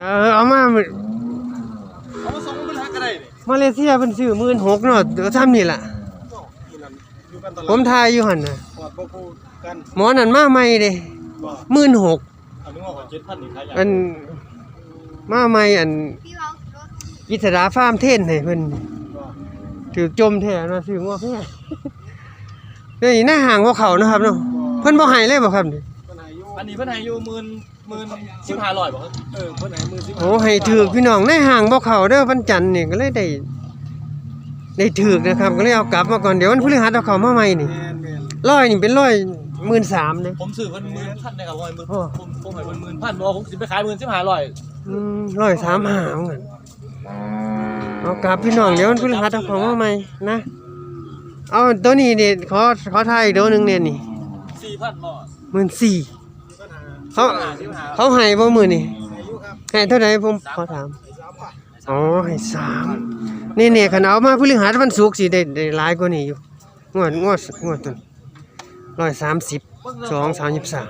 เออเอามามื้อเอามาส่งมันฮักก็ได้นี่มาเลเซียเพิ่นซื้อ16,000เนาะเดี๋ยวซ้ำนี่ล่ะอยู่นั่นอยู่กันตลอดผมทายอยู่หั่นน่ะปอดบ่คู่กันหมอนั่นมาใหม่เด้บ่16,000อันนึงว่าของ7,000นี่ขายยากอันมาใหม่อันกิษดาฟาร์มเทนให้เพิ่นบ่ถือจมแท้นะซื้องัวแพงเดี๋ยวนี้หน้าห่างกว่าเขานะครับเนาะเพิ่นบ่ให้เลยบ่ครับนี่เพิ่นให้อยู่อันนี้เพิ่นให้อยู่หมื่น หมื่นสิบห้าร้อยบ่ครับเออเพิ่นให้มือสิบโอ้ให้ถือพี่น้องในห่างบ่เขาเด้อวันจันทร์นี่ก็เลยได้ได้ถือนะครับ ก็เลยเอากลับมาก่อนเดี๋ยววันพฤหัสเอาเข้ามาใหม่นี่แม่นแม่นร้อยนี่เป็นร้อยหมื่นสามเลยผมซื้อเพิ่นหมื่นพันนะครับร้อยหมื่นโอ้ ผมผมให้เพิ่นหมื่นพันบ่ผมสิไปขายหมื่นสิบห้าร้อยอืมร้อยสามห้าเหมือนกันเอากลับพี่น้องเดี๋ยววันพฤหัสเอาเข้ามาใหม่นะ เอาตัวนี้นี่ขอขอทายอีกตัวหนึงเนี่ยนี่สี่พันบ่หมื่นสี่ เพิ่นหาเขาสิบห้าเขาให้บ่มื้อนี่ให้อยู่ครับให้เท่าไหร่ผมขอถามให้3,000อ๋อให้สามนี่เนี่ยขันเอามาพฤหัสวันศุกร์สิได้ได้หลายกว่านี้อยู่งวดงวดงวดต้นร้อยสามสิบสองสามสิบสาม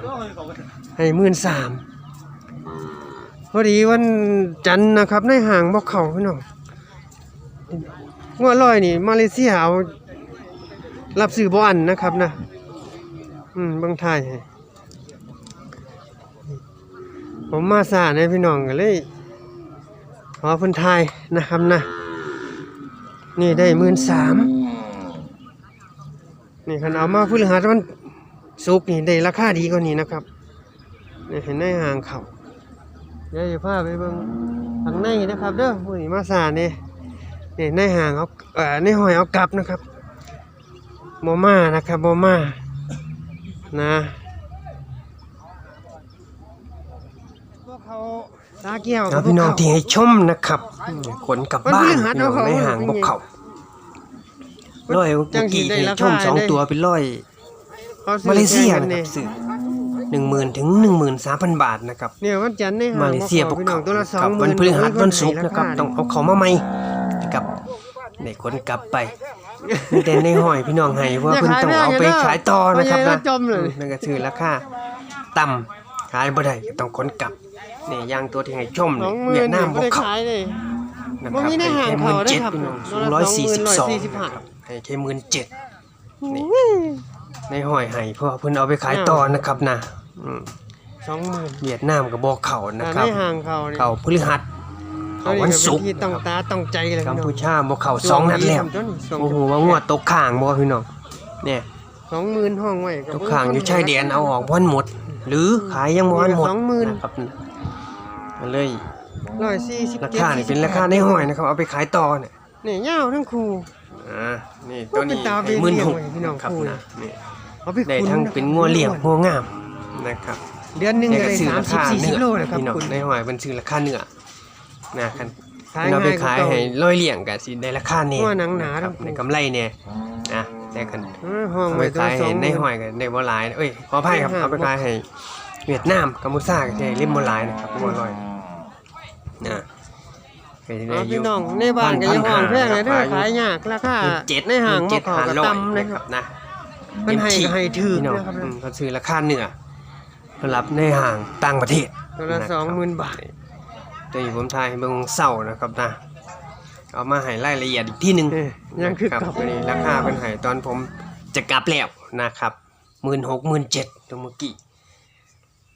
ให้หมื่นสามพอดีวันจันทร์นะครับในห่างบอกเขาพี่น้องงวดร้อยนี่มาเลเซียเอารับซื้อบ่อันนะครับนะ อืมเบิ่งไทยให้ ผมมาสาในพี่น้องก็เลยขอพันทายนะครับนะ นี่ได้หมื่นสามนี่คันเอามาพฤหัสวันศุกนี่ได้ราคาดีกว่านี้นะครับนี่เห็นในห่างเขาเดี๋ยวจะพาไปเบิ่งข้างในนะครับเด้อผู้นี้มาสานี่นี่ในห่างเอาเอ่อในหอยเอากลับนะครับบ่มานะครับบ่มานะพวกเขา ตาเกี่ยวเอาพี่น้องที่ให้ชมนะครับขนกลับบ้านมันพฤหัสพี่น้องเอาเขาในห่างบกเขาร้อยเมื่อกี้ที่ให้ชมสองตัวเป็นร้อยขซื้อมาเลเซียแข่งกันะครับซื้อหนึ่งหมื่นถึงหนึ่งหมื่นสามพันบาทนะครับเนี่ยวันจันทร์ในห่างมาเลเซียบบอกกพี่น้อเขางตัวละสองกับหมื่วันนพฤหัสวันศุกร์นะครับให้ต้องเอาเขามาใหม่นะครับในขนกลับไปมีแต่ในห้อยพี่น้องให้ว่าเพิ่นต้องเอาไปขายต่อนะครับนะนะจมเลยนั่นก็คือราคาต่ำขายบ่ได้ก็ต้องขนกลับ นี่อย่างตัวที่ให้ชมสองหมื่เวียนดนามบไม่กได้เขาขายเลย นะคบ่รับมีในห้างให้เขาหมื่นได้เจ็ดครับพี่น้องตัวสูงละร้อยสี่สิบสอง145ครับให้แค่หมื่นเจ็ด นี่ในห้อยให้เพราะว่าเพิ่นเอาไปขายต่อนะครับนะอืมสองหมื่นเวียดนามกับบอกเขานะแต่ครับในห่างเขาเนี่ยเขาพฤหัสตัวเขานี้วันก็ศุเป็นกร์ที่ต้องตาต้องใจเลยกัมพี่น้องพูชาบอกเขาสองนัดแล้วตัวนี้สองโอ้โหว่างวดตกข้างบ่พี่น้องเนี่ยสองหมื่นห้องไว้ตกข้างอยู่ชายแดนเอาออกบ่ทันหมด หรือขายยังบ่ทันหมดสองหมื่น นะครับ ก็เลยร้อยสี่สิบราคานี่เป็นราคาในห้อยนะครับเอาไปขายต่อเนี่ยเนี่ยยาวทั้งคู่ อ่านี่ตัวนี้เป็นตาเป็นหมื่นหกเลี้ยงไว้พี่น้องครับคู่นะนี่เอาไปได้ขุนทั้งเป็นงัวเลี้ยงงัวงามนะครับ เดือนหนึ่งเนี่ยก็ก็ได้ซื้อสามราสิบคาสี่สิเนื้บอโลนะครับพี่น้องคุณ ในหอยเป็นซื้อราคาเนื้อนะคันขายเราไปง่ายขายกว่าเก่าให้ร้อยเลี้ยงก็สิได้ราคาเนี่ยงัวหนังหนาครับทั้งคู่ ในกำไรเนี่ยนะแต่คันเออห้องเอาไว้ไปตัวขายสอให้งหในมื่นหอยกันได้บ่หลายเอ้ยขออภัยครับในห้างเอาไปขายให้เวียดนามกัมพูชาก็ได้เล่มบ่หลายนะครับบ่ร้อย นะก็สิได้เอาอพี่ยู่น้องในบ้านก็ยังห้องแพงเลยเด้อขายยากราคาเจ็ดในห้างเจ็บ่ดเขาห้าก็ร้อยต่ำนะนะคครัรับบนะ มันให้ต็ก็ให้ถือพี่น้องนะครับอืมเขาซื้อราคาเนื้อสำหรับในห้างต่างประเทศตัวละนะครับสองหมื่นบาทตัวนี้ผมทายให้เบิ่งเศร้านะครับนะ เอามาให้รายละเอียดอีกที่หนึ่งเอ้ยยังคือรับเก่าตัวนี้ราคาเป็นให้ตอนผมจะกลับแล้วนะครับหมื่นหกหมื่นเจ็ดตัวเมื่อกี้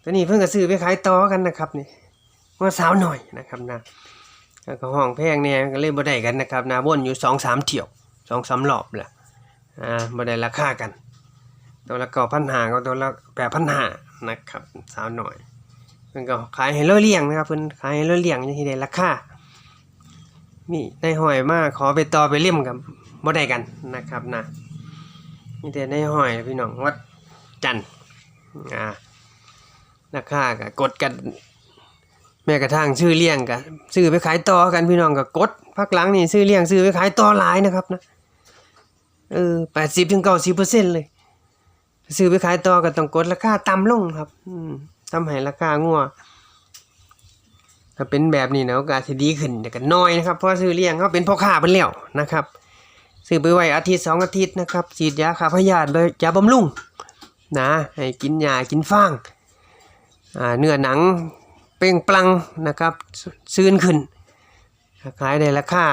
ตัวนี้เพิ่งก็ซื้อไปขายต่อกันนะครับนี่ ว่าสาวหน่อยนะครับนะแล้วก็ห้องแพงเนี่ยก็เลยบ่ได้กันนะครับนะวนอยู่สองสามเที่ยวสองสามรอบแหละอ่าบ่ได้ราคากัน ตัวละเก็พันหาก็ตัวละแปดพันหานะครับสาวหน่อยเพิ่นก็ขายให้ร้อยเลี้ยงนะครับเพิ่นขายให้ร้อยเลี้ยงย่างที่ได้ราคามีในหอยมาขอไปต่อไปเลี่ยมกับบ่ได้กันนะครับนะมีแต่ในหอยพี่น้องวัดจันทร์อ่าราคาก็กดกัน แม้กระทั่งชื่อเลี้ยงกันซื้อไปขายต่อกันพี่น้องก็กดพักหลังนี่ซื้อเลี้ยงซื้อไปขายต่อหลายนะครับนะเออแปดสิบถึงเก้าสิบเปอร์เซ็นต์เลยซื้อไปขายต่อก็ต้องกดราคาต่ำลงครับอืมทำให้ราคางัวถ้าเป็นแบบนี้นะโอกาสที่ดีขึ้นแต่ก็น้อยนะครับเพราะซื้อเลี้ยงเขาเป็นพ่อค้าเป็นแล้วนะครับซื้อไปไว้อาทิตย์สองอาทิตย์นะครับฉีดยาฆ่าพยาธิยาบำรุงนะให้กินยากินฟางอ่าเนื้อหนัง เปล่งปลังนะครับซื้นขึ้นขายได้ราคา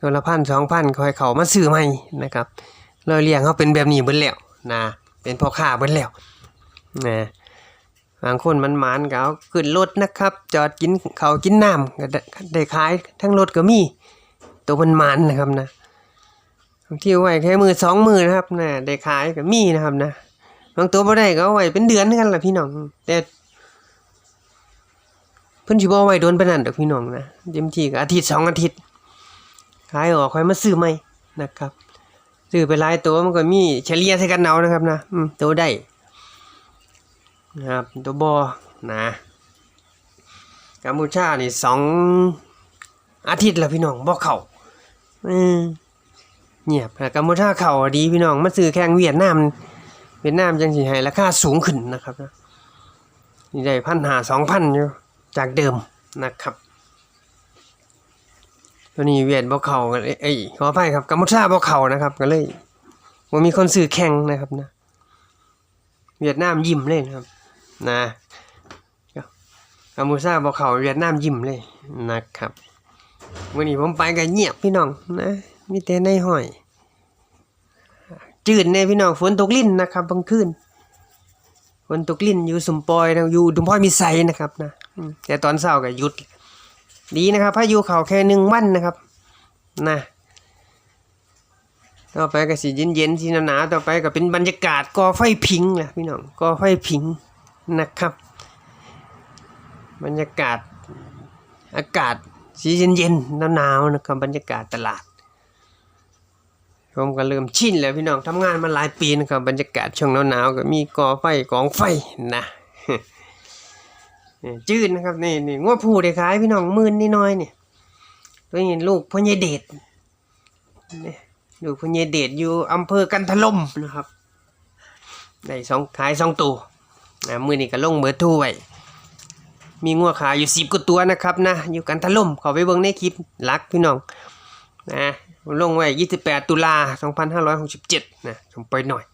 ตัวละพันสองพันคอยเขามาซื้อใหม่นะครับเราเลี้ยงเขาเป็นแบบนี้เบิ้แล้วนะเป็นพ่อค้าเบิ้แล้วนะบางคนมันหมานก็เอาขึ้นรถนะครับ จอดกินเขากินน้ำก็ได้ขายทั้งรถก็มีตัวมันหมานนะครับนะบางทีเอาไว้แค่มือสองมือนะครับนะได้ขายก็มีนะครับนะบางตัวบ่ได้ก็เอาไว้เป็นเดือนเหมือนกันแหละพี่น้องแต่ เพิ่นสิบ่เอาไว้โดนปานนั้นดอกพี่น้องนะเต็มที่ก็อาทิตย์สองอาทิตย์ขายออกค่อยมาซื้อใหม่นะครับซื้อไปหลายตัวมันก็มีเฉลี่ยใส่กันเอานะครับนะอืมตัวได้นะครับตัวบอนะกัมพูชานี่สองอาทิตย์แล้วพี่น้องบ่เข้าอืมเงียบแต่กัมพูชาเข้าดีพี่น้องมาซื้อแข่งเวียดนามเวียดนามจังสิให้ราคาสูงขึ้นนะครับนะนี่ได้พันหาสองพันอยู่ จากเดิมนะครับ ตัวนี้เวียดบ่เข่ากันเอ้ยขออภัยครับกัมพูชาบ่เข่านะครับ ก็เลยว่ามีคนซื้อแข่งนะครับนะ เวียดนามยิ้มเลยนะครับ นะกัมพูชาบ่เข่าเวียดนามยิ้มเลยนะครับวันนี้ผมไปกันเงียบพี่น้องนะมีแต่ในห้อย จืดในพี่น้องฝนตกลิ้นนะครับบางคืนฝนตกลิ่นอยู่สมปอยนะอยู่ดุมพ่อยมีไซนะครับนะ แต่ตอนเช้าก็หยุด ดีนะครับพายุเขาแค่หนึ่งวันนะครับนะต่อไปก็สีเย็นๆสีหนาวๆต่อไปก็เป็นบรรยากาศก่อไฟผิงแหละพี่น้องก่อไฟผิงนะครับ บรรยากาศอากาศสีเย็นๆหนาวๆนะครับบรรยากาศตลาดผมก็เริ่มชินแล้วพี่น้องทำงานมาหลายปีนะครับบรรยากาศช่วงหนาวๆก็มีก่อไฟกองไฟนะ จืดนะครับนี่นี่งัวผูได้ขายพี่น้องมื่นนิดหน้อยเนี่ยตัวนี้ลูกพ่อใหญ่เดชนี่ลูกพ่อใหญ่เดชอยู่อำเภอกันทลมนะครับได้สองขายสองตัวนะมือนี้ก็ลงเบอร์ทรไว้มีงัวขายอยู่สิบกว่าตัวนะครับนะอยู่กันทลมขอไปเบิ่งในคลิปรักพี่น้องนะลงไว้28ตุลา2567นห้าร้อยหกสิบเจ็ดนะผมไปหน่อย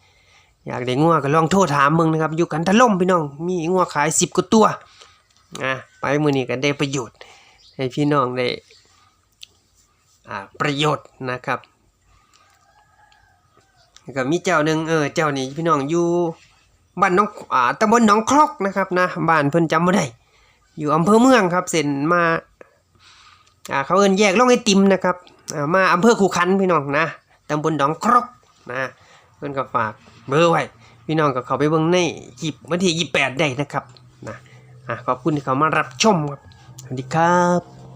อยากได้งัวก็ลองโทรถามมึงนะครับอยู่กันทลมพี่น้อง มีงัวขาย10กว่าตัว นะไปมือนี้ก็ได้ประโยชน์ ให้พี่น้องได้อ่าประโยชน์นะครับแล้วก็มีเจ้าหนึ่งเออเจ้านี้พี่น้องอยู่บ้านน้องอ่าตำบลหนองครอกนะครับนะบ้านเพิ่นจำบ่ได้ อยู่อำเภอเมืองครับเส้นมาอ่าเขาเอินแยกล่องไอติมนะครับอ่ามาอำเภอคูขันพี่น้องนะตำบลหนองครอกนะเพิ่นก็ฝากเบอร์ไว้พี่น้องก็เข้าไปเบิ่งในคลิปวันที่28ได้นะครับ ขอบคุณที่เขามารับชมครับ สวัสดีครับ